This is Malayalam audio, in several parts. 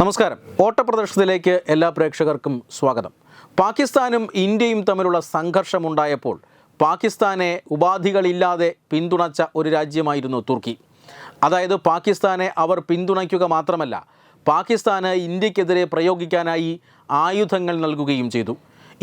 നമസ്കാരം. ഓട്ടപ്രദർശനത്തിലേക്ക് എല്ലാ പ്രേക്ഷകർക്കും സ്വാഗതം. പാകിസ്ഥാനും ഇന്ത്യയും തമ്മിലുള്ള സംഘർഷമുണ്ടായപ്പോൾ പാകിസ്ഥാനെ ഉപാധികളില്ലാതെ പിന്തുണച്ച ഒരു രാജ്യമായിരുന്നു തുർക്കി. അതായത് പാകിസ്ഥാനെ അവർ പിന്തുണയ്ക്കുക മാത്രമല്ല പാകിസ്ഥാന് ഇന്ത്യക്കെതിരെ പ്രയോഗിക്കാനായി ആയുധങ്ങൾ നൽകുകയും ചെയ്തു.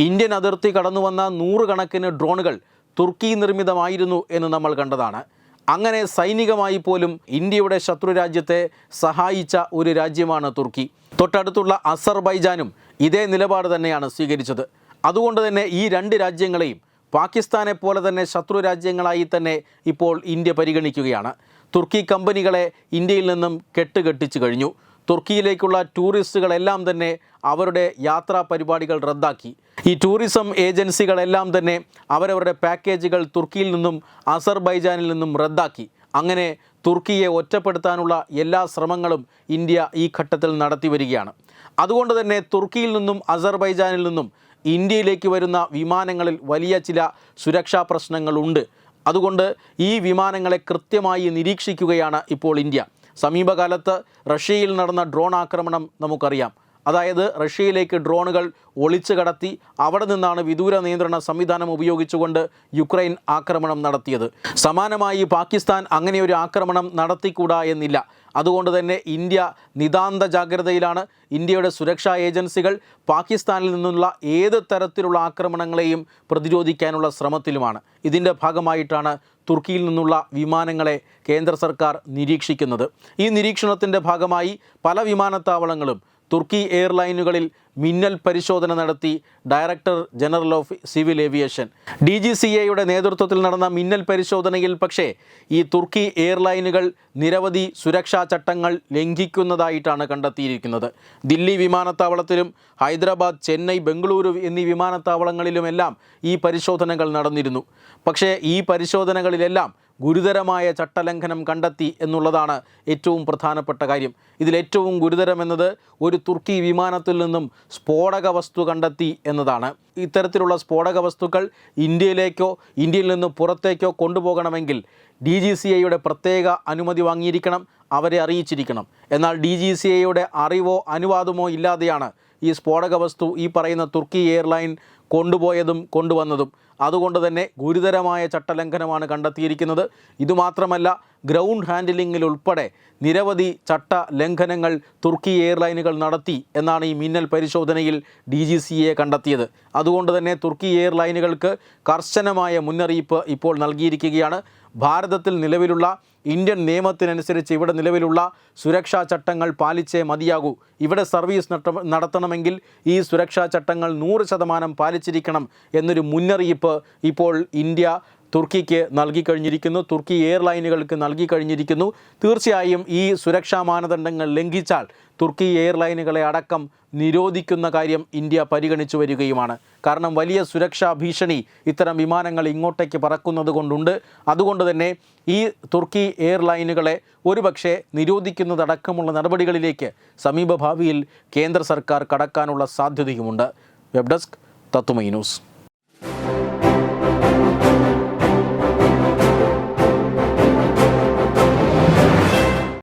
ഇന്ത്യൻ അതിർത്തി കടന്നുവന്ന നൂറുകണക്കിന് ഡ്രോണുകൾ തുർക്കി നിർമ്മിതമായിരുന്നു എന്ന് നമ്മൾ കണ്ടതാണ്. അങ്ങനെ സൈനികമായി പോലും ഇന്ത്യയുടെ ശത്രു രാജ്യത്തെ സഹായിച്ച ഒരു രാജ്യമാണ് തുർക്കി. തൊട്ടടുത്തുള്ള അസർബൈജാനും ഇതേ നിലപാട് തന്നെയാണ് സ്വീകരിച്ചത്. അതുകൊണ്ട് തന്നെ ഈ രണ്ട് രാജ്യങ്ങളെയും പാകിസ്ഥാനെ പോലെ തന്നെ ശത്രു രാജ്യങ്ങളായി തന്നെ ഇപ്പോൾ ഇന്ത്യ പരിഗണിക്കുകയാണ്. തുർക്കി കമ്പനികളെ ഇന്ത്യയിൽ നിന്നും കെട്ടുകെട്ടിച്ചു കഴിഞ്ഞു. തുർക്കിയിലേക്കുള്ള ടൂറിസ്റ്റുകളെല്ലാം തന്നെ അവരുടെ യാത്രാ പരിപാടികൾ റദ്ദാക്കി. ഈ ടൂറിസം ഏജൻസികളെല്ലാം തന്നെ അവരവരുടെ പാക്കേജുകൾ തുർക്കിയിൽ നിന്നും അസർബൈജാനിൽ നിന്നും റദ്ദാക്കി. അങ്ങനെ തുർക്കിയെ ഒറ്റപ്പെടുത്താനുള്ള എല്ലാ ശ്രമങ്ങളും ഇന്ത്യ ഈ ഘട്ടത്തിൽ നടത്തി വരികയാണ്. അതുകൊണ്ട് തന്നെ തുർക്കിയിൽ നിന്നും അസർബൈജാനിൽ നിന്നും ഇന്ത്യയിലേക്ക് വരുന്ന വിമാനങ്ങളിൽ വലിയ ചില സുരക്ഷാ പ്രശ്നങ്ങളുണ്ട്. അതുകൊണ്ട് ഈ വിമാനങ്ങളെ കൃത്യമായി നിരീക്ഷിക്കുകയാണ് ഇപ്പോൾ ഇന്ത്യ. സമീപകാലത്ത് റഷ്യയിൽ നടന്ന ഡ്രോൺ ആക്രമണം നമുക്കറിയാം. അതായത് റഷ്യയിലേക്ക് ഡ്രോണുകൾ ഒളിച്ചു കടത്തി അവിടെ നിന്നാണ് വിദൂര നിയന്ത്രണ സംവിധാനം ഉപയോഗിച്ചുകൊണ്ട് യുക്രൈൻ ആക്രമണം നടത്തിയത്. സമാനമായി പാകിസ്ഥാൻ അങ്ങനെ ഒരു ആക്രമണം നടത്തിക്കൂടാ എന്നില്ല. അതുകൊണ്ട് തന്നെ ഇന്ത്യ നിതാന്ത ജാഗ്രതയിലാണ്. ഇന്ത്യയുടെ സുരക്ഷാ ഏജൻസികൾ പാകിസ്ഥാനിൽ നിന്നുള്ള ഏത് തരത്തിലുള്ള ആക്രമണങ്ങളെയും പ്രതിരോധിക്കാനുള്ള ശ്രമത്തിലുമാണ്. ഇതിന്റെ ഭാഗമായിട്ടാണ് തുർക്കിയിൽ നിന്നുള്ള വിമാനങ്ങളെ കേന്ദ്ര സർക്കാർ നിരീക്ഷിക്കുന്നത്. ഈ നിരീക്ഷണത്തിന്റെ ഭാഗമായി പല വിമാനത്താവളങ്ങളും തുർക്കി എയർലൈനുകളിൽ മിന്നൽ പരിശോധന നടത്തി director general of civil aviation. D G C എയുടെ നേതൃത്വത്തിൽ നടന്ന മിന്നൽ പരിശോധനയിൽ പക്ഷേ ഈ തുർക്കി എയർലൈനുകൾ നിരവധി സുരക്ഷാ ചട്ടങ്ങൾ ലംഘിക്കുന്നതായിട്ടാണ് കണ്ടെത്തിയിരിക്കുന്നത്. ദില്ലി വിമാനത്താവളത്തിലും ഹൈദരാബാദ് ചെന്നൈ ബംഗളൂരു എന്നീ വിമാനത്താവളങ്ങളിലുമെല്ലാം ഈ പരിശോധനകൾ നടന്നിരുന്നു. പക്ഷേ ഈ പരിശോധനകളിലെല്ലാം ഗുരുതരമായ ചട്ടലംഘനം കണ്ടെത്തി എന്നുള്ളതാണ് ഏറ്റവും പ്രധാനപ്പെട്ട കാര്യം. ഇതിലേറ്റവും ഗുരുതരമെന്നത് ഒരു തുർക്കി വിമാനത്തിൽ നിന്നും സ്ഫോടക വസ്തു കണ്ടെത്തി എന്നതാണ്. ഇത്തരത്തിലുള്ള സ്ഫോടക വസ്തുക്കൾ ഇന്ത്യയിലേക്കോ ഇന്ത്യയിൽ നിന്ന് പുറത്തേക്കോ കൊണ്ടുപോകണമെങ്കിൽ ഡി ജി സി ഐയുടെ പ്രത്യേക അനുമതി വാങ്ങിയിരിക്കണം അവരെ അറിയിച്ചിരിക്കണം. എന്നാൽ ഡി ജി സി ഐയുടെ അറിവോ അനുവാദമോ ഇല്ലാതെയാണ് ഈ സ്ഫോടക വസ്തു ഈ പറയുന്ന തുർക്കി എയർലൈൻ കൊണ്ടുപോയതും കൊണ്ടുവന്നതും. അതുകൊണ്ട് തന്നെ ഗുരുതരമായ ചട്ടലംഘനമാണ് കണ്ടെത്തിയിരിക്കുന്നത്. ഇതുമാത്രമല്ല ഗ്രൗണ്ട് ഹാൻഡിലിങ്ങിൽ ഉൾപ്പെടെ നിരവധി ചട്ട ലംഘനങ്ങൾ തുർക്കി എയർലൈനുകൾ നടത്തി എന്നാണ് ഈ മിന്നൽ പരിശോധനയിൽ ഡി ജി സി എ കണ്ടെത്തിയത്. അതുകൊണ്ട് തന്നെ തുർക്കി എയർലൈനുകൾക്ക് കർശനമായ മുന്നറിയിപ്പ് ഇപ്പോൾ നൽകിയിരിക്കുകയാണ്. ഭാരതത്തിൽ നിലവിലുള്ള ഇന്ത്യൻ നിയമത്തിനനുസരിച്ച് ഇവിടെ നിലവിലുള്ള സുരക്ഷാ ചട്ടങ്ങൾ പാലിച്ചേ മതിയാകൂ. ഇവിടെ സർവീസ് നട- നടത്തണമെങ്കിൽ ഈ സുരക്ഷാ ചട്ടങ്ങൾ നൂറ് ശതമാനം പാലിച്ചിരിക്കണം എന്നൊരു മുന്നറിയിപ്പ് ഇപ്പോൾ ഇന്ത്യ തുർക്കിക്ക് നൽകി കഴിഞ്ഞിരിക്കുന്നു. തുർക്കി എയർലൈനുകൾക്ക് നൽകി കഴിഞ്ഞിരിക്കുന്നു. തീർച്ചയായും ഈ സുരക്ഷാ മാനദണ്ഡങ്ങൾ ലംഘിച്ചാൽ തുർക്കി എയർലൈനുകളെ അടക്കം നിരോധിക്കുന്ന കാര്യം ഇന്ത്യ പരിഗണിച്ചു വരികയുമാണ്. കാരണം വലിയ സുരക്ഷാ ഭീഷണി ഇത്തരം വിമാനങ്ങൾ ഇങ്ങോട്ടേക്ക് പറക്കുന്നത് കൊണ്ടുണ്ട്. അതുകൊണ്ട് തന്നെ ഈ തുർക്കി എയർലൈനുകളെ ഒരുപക്ഷെ നിരോധിക്കുന്നതടക്കമുള്ള നടപടികളിലേക്ക് സമീപഭാവിയിൽ കേന്ദ്ര സർക്കാർ കടക്കാനുള്ള സാധ്യതയുമുണ്ട്. വെബ് ഡെസ്ക് തത്തുമൈ ന്യൂസ്.